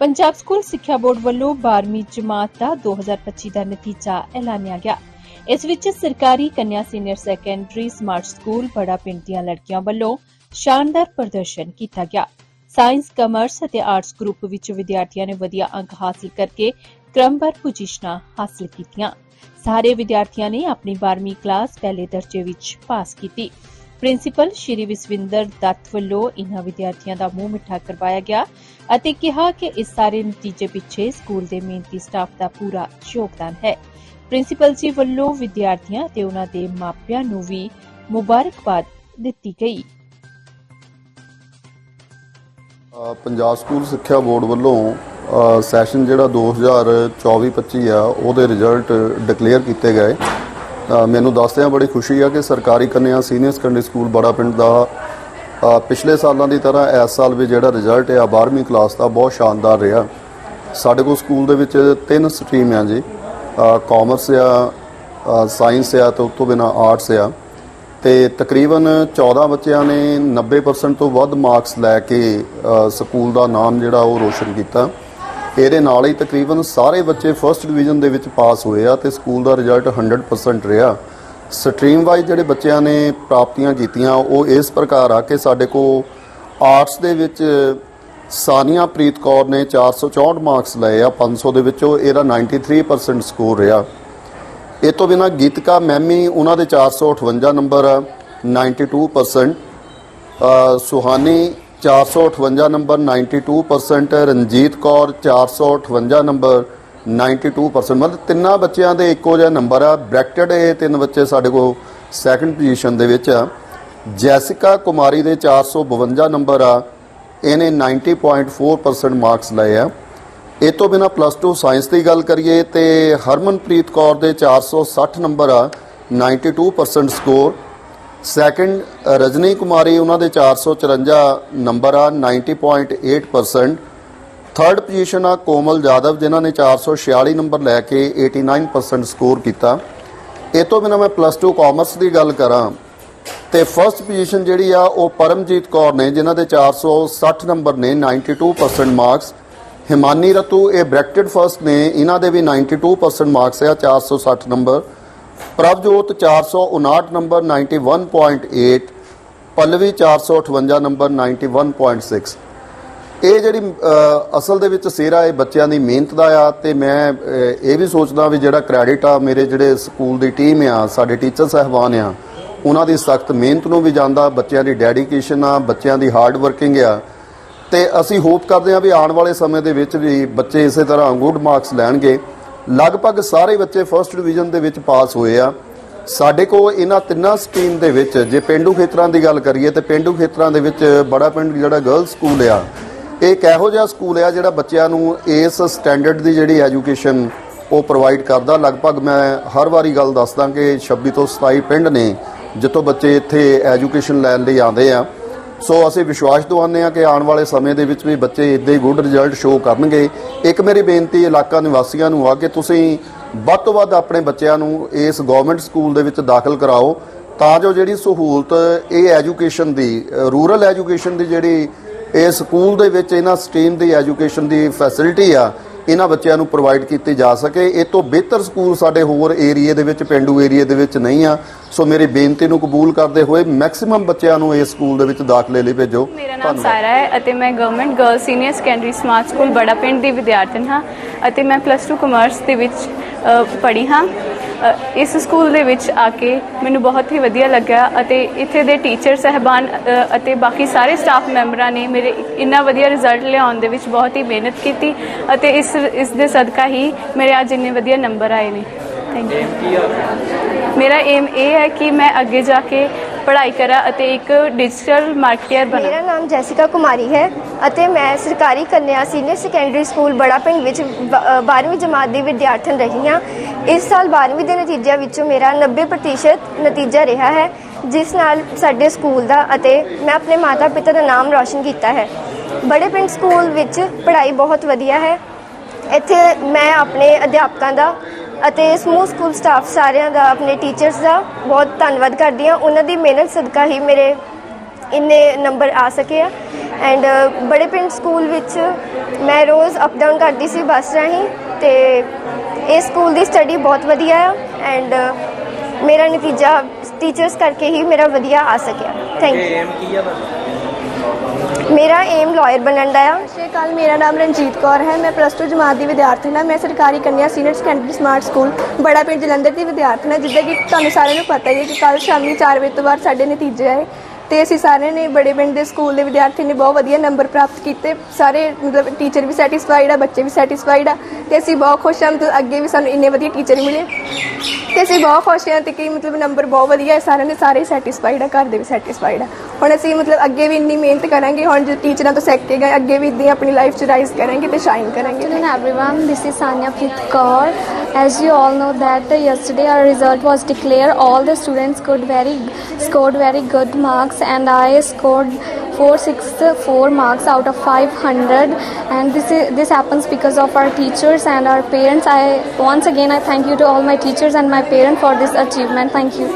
Punjab school ਸਿੱਖਿਆ board ਵੱਲੋਂ 12ਵੀਂ ਜਮਾਤ ਦਾ 2025 ਦਾ ਨਤੀਜਾ ਐਲਾਨਿਆ ਗਿਆ। ਇਸ ਵਿੱਚ ਸਰਕਾਰੀ ਕੰਨਿਆ ਸੀਨੀਅਰ ਸੈਕੰਡਰੀ ਸਮਾਰਟ ਸਕੂਲ, ਬੜਾ ਪਿੰਡ ਦੀਆਂ ਲੜਕੀਆਂ ਵੱਲੋਂ ਸ਼ਾਨਦਾਰ ਪ੍ਰਦਰਸ਼ਨ ਕੀਤਾ ਗਿਆ। ਸਾਇੰਸ, ਕਮਰਸ ਅਤੇ ਆਰਟਸ ਗਰੁੱਪ ਵਿੱਚ ਵਿਦਿਆਰਥੀਆਂ ਨੇ ਵਧੀਆ ਅੰਕ ਹਾਸਲ ਕਰਕੇ ਕ੍ਰਮਵਾਰ ਪੁਜੀਸ਼ਨਾਂ ਹਾਸਲ ਕੀਤੀਆਂ। ਸਾਰੇ ਵਿਦਿਆਰਥੀਆਂ ਨੇ ਆਪਣੀ 12ਵੀਂ ਕਲਾਸ ਪਹਿਲੇ ਦਰਜੇ ਵਿੱਚ ਪਾਸ ਕੀਤੀ। ਪ੍ਰਿੰਸੀਪਲ ਸ਼੍ਰੀ ਵਿਸਵਿੰਦਰ ਦੱਤ ਵੱਲੋਂ ਇਨ੍ਹਾਂ ਵਿਦਿਆਰਥੀਆਂ ਦਾ ਮੂੰਹ ਮਿੱਠਾ ਕਰਵਾਇਆ ਗਿਆ ਅਤੇ ਕਿਹਾ ਕਿ ਇਸ ਸਾਰੇ ਨਤੀਜੇ ਪਿੱਛੇ ਸਕੂਲ ਦੇ ਮਿਹਨਤੀ ਸਟਾਫ ਦਾ ਪੂਰਾ ਯੋਗਦਾਨ ਹੈ। ਪ੍ਰਿੰਸੀਪਲ ਜੀ ਵੱਲੋਂ ਵਿਦਿਆਰਥੀਆਂ ਤੇ ਉਹਨਾਂ ਦੇ ਮਾਪਿਆਂ ਨੂੰ ਵੀ ਮੁਬਾਰਕਬਾਦ ਦਿੱਤੀ ਗਈ। ਪੰਜਾਬ ਸਕੂਲ ਸਿੱਖਿਆ ਬੋਰਡ ਵੱਲੋਂ ਸੈਸ਼ਨ ਜਿਹੜਾ 2024-25 ਆ, ਉਹਦੇ ਰਿਜ਼ਲਟ ਡਿਕਲੇਅਰ ਕੀਤੇ ਗਏ। ਮੈਨੂੰ ਦੱਸਦਿਆਂ ਬੜੀ ਖੁਸ਼ੀ ਆ ਕਿ ਸਰਕਾਰੀ ਕੰਨਿਆ ਸੀਨੀਅਰ ਸੈਕੰਡਰੀ ਸਕੂਲ ਬੜਾ ਪਿੰਡ ਦਾ ਪਿਛਲੇ ਸਾਲਾਂ ਦੀ ਤਰ੍ਹਾਂ ਇਸ ਸਾਲ ਵੀ ਜਿਹੜਾ ਰਿਜ਼ਲਟ ਆ 12ਵੀਂ ਕਲਾਸ ਦਾ ਬਹੁਤ ਸ਼ਾਨਦਾਰ ਰਿਹਾ। ਸਾਡੇ ਕੋਲ ਸਕੂਲ ਦੇ ਵਿੱਚ ਤਿੰਨ ਸਟਰੀਮ ਆ ਜੀ। ਕਾਮਰਸ ਆ ਸਾਇੰਸ ਆ ਤੇ ਉਸ ਤੋਂ ਬਿਨਾਂ ਆਰਟਸ ਆ। ਤੇ ਤਕਰੀਬਨ 14 ਬੱਚਿਆਂ ਨੇ 90% ਤੋਂ ਵੱਧ ਮਾਰਕਸ ਲੈ ਕੇ ਸਕੂਲ ਦਾ ਨਾਮ ਜਿਹੜਾ ਉਹ ਰੋਸ਼ਨ ਕੀਤਾ। ਇਹਦੇ ਨਾਲ ਹੀ ਤਕਰੀਬਨ ਸਾਰੇ ਬੱਚੇ ਫਰਸਟ ਡਿਵੀਜ਼ਨ ਦੇ ਵਿੱਚ ਪਾਸ ਹੋਏ ਆ ਤੇ ਸਕੂਲ ਦਾ ਰਿਜ਼ਲਟ 100% ਰਿਹਾ। ਸਟਰੀਮ ਵਾਈਜ਼ ਜਿਹੜੇ ਬੱਚਿਆਂ ਨੇ ਪ੍ਰਾਪਤੀਆਂ ਕੀਤੀਆਂ ਉਹ ਇਸ ਪ੍ਰਕਾਰ ਆ ਕਿ ਸਾਡੇ ਕੋਲ ਆਰਟਸ ਦੇ ਵਿੱਚ ਸਾਨੀਆ ਪ੍ਰੀਤ ਕੌਰ ਨੇ 464 ਮਾਰਕਸ ਲਏ ਆ 500 ਦੇ ਵਿੱਚੋਂ ਇਹਦਾ 93% ਸਕੋਰ ਰਿਹਾ। ਇਹ ਤੋਂ ਬਿਨਾ ਗੀਤਕਾ ਮੈਮੀ ਉਹਨਾਂ ਦੇ 458 ਨੰਬਰ ਆ 92% ਅ, ਸੁਹਾਨੀ 458 ਨੰਬਰ 92% ਰਣਜੀਤ ਕੌਰ 458 ਨੰਬਰ 92% ਮਤਲਬ ਤਿੰਨਾਂ ਬੱਚਿਆਂ ਦੇ ਇੱਕੋ ਜਿਹਾ ਨੰਬਰ ਆ, ਬ੍ਰੈਕਟਡ ਇਹ ਤਿੰਨ ਬੱਚੇ ਸਾਡੇ ਕੋਲ ਸੈਕੰਡ ਪੋਜੀਸ਼ਨ ਦੇ ਵਿੱਚ ਆ। ਜੈਸਿਕਾ ਕੁਮਾਰੀ ਦੇ 452 ਨੰਬਰ ਆ, ਇਹਨੇ 90.4% ਮਾਰਕਸ ਲਏ ਆ। ਇਹ ਤੋਂ ਬਿਨਾ ਪਲੱਸ 2 ਸਾਇੰਸ ਦੀ ਗੱਲ ਕਰੀਏ ਤੇ ਹਰਮਨਪ੍ਰੀਤ ਕੌਰ ਦੇ 460 ਨੰਬਰ ਆ 92% ਸਕੋਰ ਸੈਕੰਡ ਰਜਨੀ ਕੁਮਾਰੀ ਉਹਨਾਂ ਦੇ 454 ਨੰਬਰ ਆ 90.8% ਥਰਡ ਪੋਜੀਸ਼ਨ ਆ ਕੋਮਲ ਜਾਦਵ ਜਿਨ੍ਹਾਂ ਨੇ 446 ਨੰਬਰ ਲੈ ਕੇ 89% ਸਕੋਰ ਕੀਤਾ ਇਹ ਤੋਂ ਬਿਨਾਂ ਮੈਂ ਪਲੱਸ 2 ਕਾਮਰਸ ਦੀ ਗੱਲ ਕਰਾਂ ਤੇ ਫਰਸਟ ਪੋਜੀਸ਼ਨ ਜਿਹੜੀ ਆ ਉਹ ਪਰਮਜੀਤ ਕੌਰ ਨੇ ਜਿਨ੍ਹਾਂ ਦੇ 460 ਨੰਬਰ ਨੇ 92% ਮਾਰਕਸ ਹਿਮਾਨੀ ਰਤੂ ਇਹ ਬ੍ਰੈਕਟਡ ਫਰਸਟ ਨੇ ਇਹਨਾਂ ਦੇ ਵੀ 92% ਮਾਰਕਸ ਆ 460 number Prabhjot 459 number 91.8 Pallavi 458 number 91.6 ਇਹ ਜਿਹੜੀ ਅਸਲ ਦੇ ਵਿੱਚ ਸਿਹਰਾ ਇਹ ਬੱਚਿਆਂ ਦੀ ਮਿਹਨਤ ਦਾ ਆ ਤੇ ਮੈਂ ਇਹ ਵੀ ਸੋਚਦਾ ਵੀ ਜਿਹੜਾ ਕ੍ਰੈਡਿਟ ਆ ਮੇਰੇ ਜਿਹੜੇ ਸਕੂਲ ਦੀ ਟੀਮ ਆ, ਸਾਡੇ ਟੀਚਰ ਸਹਿਬਾਨ ਆ, ਉਹਨਾਂ ਦੀ ਸਖਤ ਮਿਹਨਤ ਨੂੰ ਵੀ ਜਾਂਦਾ, ਬੱਚਿਆਂ ਦੀ ਡੈਡੀਕੇਸ਼ਨ ਆ, ਬੱਚਿਆਂ ਦੀ ਹਾਰਡ ਵਰਕਿੰਗ ਆ। ਤੇ ਅਸੀਂ ਹੋਪ ਕਰਦੇ ਹਾਂ ਵੀ ਆਉਣ ਵਾਲੇ ਸਮੇਂ ਦੇ ਵਿੱਚ ਵੀ ਬੱਚੇ ਇਸੇ ਤਰ੍ਹਾਂ ਗੁੱਡ ਮਾਰਕਸ ਲੈਣਗੇ। ਲਗਭਗ ਸਾਰੇ ਬੱਚੇ ਫਰਸਟ ਡਿਵੀਜ਼ਨ ਦੇ ਵਿੱਚ ਪਾਸ ਹੋਏ ਆ। ਸਾਡੇ ਕੋਲ ਇਹਨਾਂ ਤਿੰਨਾਂ ਸਕੀਮ ਦੇ ਵਿੱਚ, ਜੇ ਪਿੰਡੂ ਖੇਤਰਾਂ ਦੀ ਗੱਲ ਕਰੀਏ ਤੇ ਪਿੰਡੂ ਖੇਤਰਾਂ ਦੇ ਵਿੱਚ ਬੜਾ ਪਿੰਡ, ਜਿਹੜਾ ਗਰਲ ਸਕੂਲ ਆ, ਇਹ ਇੱਕ ਇਹੋ ਜਿਹਾ ਸਕੂਲ ਆ ਜਿਹੜਾ ਬੱਚਿਆਂ ਨੂੰ ਇਸ ਸਟੈਂਡਰਡ ਦੀ ਜਿਹੜੀ ਐਜੂਕੇਸ਼ਨ ਉਹ ਪ੍ਰੋਵਾਈਡ ਕਰਦਾ? ਲਗਭਗ ਮੈਂ ਹਰ ਵਾਰੀ ਗੱਲ ਦੱਸਦਾ ਕਿ 26 ਤੋਂ 27 ਪਿੰਡ ਨੇ, ਜਿੱਥੋਂ ਬੱਚੇ ਇੱਥੇ ਐਜੂਕੇਸ਼ਨ ਲੈਣ ਲਈ ਆਉਂਦੇ ਆ। ਸੋ ਅਸੀਂ ਵਿਸ਼ਵਾਸ ਦਵਾਉਂਦੇ ਹਾਂ ਕਿ ਆਉਣ ਵਾਲੇ ਸਮੇਂ ਦੇ ਵਿੱਚ ਵੀ ਬੱਚੇ ਇਦਾਂ ਹੀ ਗੁੱਡ ਰਿਜ਼ਲਟ ਸ਼ੋਅ ਕਰਨਗੇ। ਇੱਕ ਮੇਰੀ ਬੇਨਤੀ ਇਲਾਕਾ ਨਿਵਾਸੀਆਂ ਨੂੰ ਆ ਕਿ ਤੁਸੀਂ ਵੱਧ ਤੋਂ ਵੱਧ ਆਪਣੇ ਬੱਚਿਆਂ ਨੂੰ ਇਸ ਗਵਰਨਮੈਂਟ ਸਕੂਲ ਦੇ ਵਿੱਚ ਦਾਖਲ ਕਰਾਓ, ਤਾਂ ਜੋ ਜਿਹੜੀ ਸਹੂਲਤ ਇਹ ਐਜੂਕੇਸ਼ਨ ਦੀ ਰੂਰਲ ਐਜੂਕੇਸ਼ਨ ਦੀ ਜਿਹੜੀ ਇਹ ਸਕੂਲ ਦੇ ਵਿੱਚ ਇਹਨਾਂ ਸਟਰੀਮ ਦੀ ਐਜੂਕੇਸ਼ਨ ਦੀ ਫੈਸਿਲਿਟੀ ਆ ਇਹਨਾਂ ਬੱਚਿਆਂ ਨੂੰ ਪ੍ਰੋਵਾਈਡ ਕੀਤੀ ਜਾ ਸਕੇ। ਇਹ ਤੋਂ ਬਿਹਤਰ ਸਕੂਲ ਸਾਡੇ ਹੋਰ ਏਰੀਏ ਦੇ ਵਿੱਚ ਪਿੰਡੂ ਏਰੀਏ ਦੇ ਵਿੱਚ ਨਹੀਂ ਆ। ਸੋ ਮੇਰੀ ਬੇਨਤੀ ਨੂੰ ਕਬੂਲ ਕਰਦੇ ਹੋਏ ਮੈਕਸਿਮਮ ਬੱਚਿਆਂ ਨੂੰ ਇਸ ਸਕੂਲ ਦੇ ਵਿੱਚ ਦਾਖਲੇ ਲਈ ਭੇਜੋ। ਮੇਰਾ ਨਾਮ ਸਾਰਾ ਹੈ ਅਤੇ ਮੈਂ government girl senior secondary smart school ਬੜਾ ਪਿੰਡ ਦੀ ਵਿਦਿਆਰਥਣ ਹਾਂ ਅਤੇ ਮੈਂ ਪਲੱਸ 2 ਕਮਰਸ ਦੇ ਵਿੱਚ ਪੜ੍ਹੀ ਹਾਂ। ਇਸ ਸਕੂਲ ਦੇ ਵਿੱਚ ਆ ਕੇ ਮੈਨੂੰ ਬਹੁਤ ਹੀ ਵਧੀਆ ਲੱਗਾ ਅਤੇ ਇੱਥੇ ਦੇ ਟੀਚਰ ਸਹਿਬਾਨ ਅਤੇ ਬਾਕੀ ਸਾਰੇ ਸਟਾਫ ਮੈਂਬਰਾਂ ਨੇ ਮੇਰੇ ਇੰਨਾ ਵਧੀਆ ਰਿਜ਼ਲਟ ਲਿਆਉਣ ਦੇ ਵਿੱਚ ਬਹੁਤ ਹੀ ਮਿਹਨਤ ਕੀਤੀ ਅਤੇ ਇਸ ਇਸ ਦੇ ਸਦਕਾ ਹੀ ਮੇਰੇ ਅੱਜ ਇੰਨੇ ਵਧੀਆ ਨੰਬਰ ਆਏ ਨੇ। ਥੈਂਕ ਯੂ ਮੇਰਾ ਏਮ ਇਹ ਹੈ ਕਿ ਮੈਂ ਅੱਗੇ ਜਾ ਕੇ ਪੜ੍ਹਾਈ ਕਰਾਂ ਅਤੇ ਇੱਕ ਡਿਜੀਟਲ ਮਾਰਕੀਟਰ ਬਣਾ। ਮੇਰਾ ਨਾਮ ਜੈਸਿਕਾ ਕੁਮਾਰੀ ਹੈ ਅਤੇ ਮੈਂ ਸਰਕਾਰੀ ਕੰਨਿਆ ਸੀਨੀਅਰ ਸੈਕੰਡਰੀ ਸਕੂਲ ਬੜਾ ਪਿੰਡ ਵਿੱਚ 12ਵੀਂ ਜਮਾਤ ਦੀ ਵਿਦਿਆਰਥਣ ਰਹੀ ਹਾਂ। ਇਸ ਸਾਲ 12ਵੀਂ ਦੇ ਨਤੀਜਿਆਂ ਵਿੱਚੋਂ ਮੇਰਾ 90% ਨਤੀਜਾ ਰਿਹਾ ਹੈ, ਜਿਸ ਨਾਲ ਸਾਡੇ ਸਕੂਲ ਦਾ ਅਤੇ ਮੈਂ ਆਪਣੇ ਮਾਤਾ ਪਿਤਾ ਦਾ ਨਾਮ ਰੌਸ਼ਨ ਕੀਤਾ ਹੈ। ਬੜੇ ਪਿੰਡ ਸਕੂਲ ਵਿੱਚ ਪੜ੍ਹਾਈ ਬਹੁਤ ਵਧੀਆ ਹੈ। ਇੱਥੇ ਮੈਂ ਆਪਣੇ ਅਧਿਆਪਕਾਂ ਦਾ ਅਤੇ ਸਮੂਹ ਸਕੂਲ ਸਟਾਫ ਸਾਰਿਆਂ ਦਾ, ਆਪਣੇ ਟੀਚਰਸ ਦਾ ਬਹੁਤ ਧੰਨਵਾਦ ਕਰਦੀ ਹਾਂ। ਉਹਨਾਂ ਦੀ ਮਿਹਨਤ ਸਦਕਾ ਹੀ ਮੇਰੇ ਇੰਨੇ ਨੰਬਰ ਆ ਸਕੇ ਆ। ਐਂਡ ਬੜੇ ਪਿੰਡ ਸਕੂਲ ਵਿੱਚ ਮੈਂ ਰੋਜ਼ ਅਪ ਡਾਊਨ ਕਰਦੀ ਸੀ ਬੱਸ ਰਾਹੀਂ ਤੇ ਇਹ ਸਕੂਲ ਦੀ ਸਟੱਡੀ ਬਹੁਤ ਵਧੀਆ ਆ। ਐਂਡ ਮੇਰਾ ਨਤੀਜਾ ਟੀਚਰਸ ਕਰਕੇ ਹੀ ਮੇਰਾ ਵਧੀਆ ਆ ਸਕਿਆ। ਥੈਂਕ ਯੂ ਕੀ ਆ ਤੁਹਾਡਾ ਮੇਰਾ ਏਮ ਲਾਇਰ ਬਣਨ ਦਾ ਆ। ਸਤਿ ਸ਼੍ਰੀ ਅਕਾਲ, ਮੇਰਾ ਨਾਮ ਰਣਜੀਤ ਕੌਰ ਹੈ। ਮੈਂ ਪਲੱਸ 2 ਜਮਾਤ ਦੀ ਵਿਦਿਆਰਥਣ ਹਾਂ। ਮੈਂ ਸਰਕਾਰੀ ਕੰਨਿਆ ਸੀਨੀਅਰ ਸੈਕੰਡਰੀ ਸਮਾਰਟ ਸਕੂਲ ਬੜਾ ਪਿੰਡ ਜਲੰਧਰ ਦੀ ਵਿਦਿਆਰਥਣ ਹਾਂ, ਜਿੱਦਾਂ ਕਿ ਤੁਹਾਨੂੰ ਸਾਰਿਆਂ ਨੂੰ ਪਤਾ ਹੀ ਹੈ ਕਿ ਕੱਲ ਸ਼ਾਮੀ 4 ਵਜੇ ਤੋਂ ਬਾਅਦ ਸਾਡੇ ਨਤੀਜੇ ਆਏ। ਤੇ ਅਸੀਂ ਸਾਰਿਆਂ ਨੇ, ਬੜੇ ਪਿੰਡ ਦੇ ਸਕੂਲ ਦੇ ਵਿਦਿਆਰਥੀ ਨੇ ਬਹੁਤ ਵਧੀਆ ਨੰਬਰ ਪ੍ਰਾਪਤ ਕੀਤੇ। ਸਾਰੇ ਮਤਲਬ ਟੀਚਰ ਵੀ ਸੈਟੀਸਫਾਈਡ ਆ, ਬੱਚੇ ਵੀ ਸੈਟੀਸਫਾਈਡ ਆ। ਤੇ ਅਸੀਂ ਬਹੁਤ ਖੁਸ਼ ਹਾਂ, ਮਤਲਬ ਅੱਗੇ ਵੀ ਸਾਨੂੰ ਇੰਨੇ ਵਧੀਆ ਟੀਚਰ ਮਿਲੇ। ਤੇ ਅਸੀਂ ਬਹੁਤ ਖੁਸ਼ ਹਾਂ ਤੇ ਕਿ ਮਤਲਬ ਨੰਬਰ ਬਹੁਤ ਵਧੀਆ ਹੈ। ਸਾਰਿਆਂ ਦੇ ਸਾਰੇ ਸੈਟੀਸਫਾਈਡ ਆ, ਘਰ ਦੇ ਵੀ ਸੈਟੀਸਫਾਈਡ ਆ। ਹੁਣ ਅਸੀਂ ਮਤਲਬ ਅੱਗੇ ਵੀ ਇੰਨੀ ਮਿਹਨਤ ਕਰਾਂਗੇ ਹੁਣ ਜੋ ਟੀਚਰਾਂ ਤੋਂ ਸਿੱਖ ਕੇ ਗਏ ਅੱਗੇ ਵੀ ਇਦਾਂ ਆਪਣੀ ਲਾਈਫ 'ਚ ਰਾਈਜ਼ ਕਰਾਂਗੇ ਤੇ ਸ਼ਾਈਨ ਕਰਾਂਗੇ afternoon everyone this is Sanya Preet Kaur as you all know that uh, yesterday our result was declared all the students could very scored very good marks and I scored 464 marks out of 500 and this is this happens because of our teachers and our parents I once again I thank you to all my teachers and my parents for this achievement thank you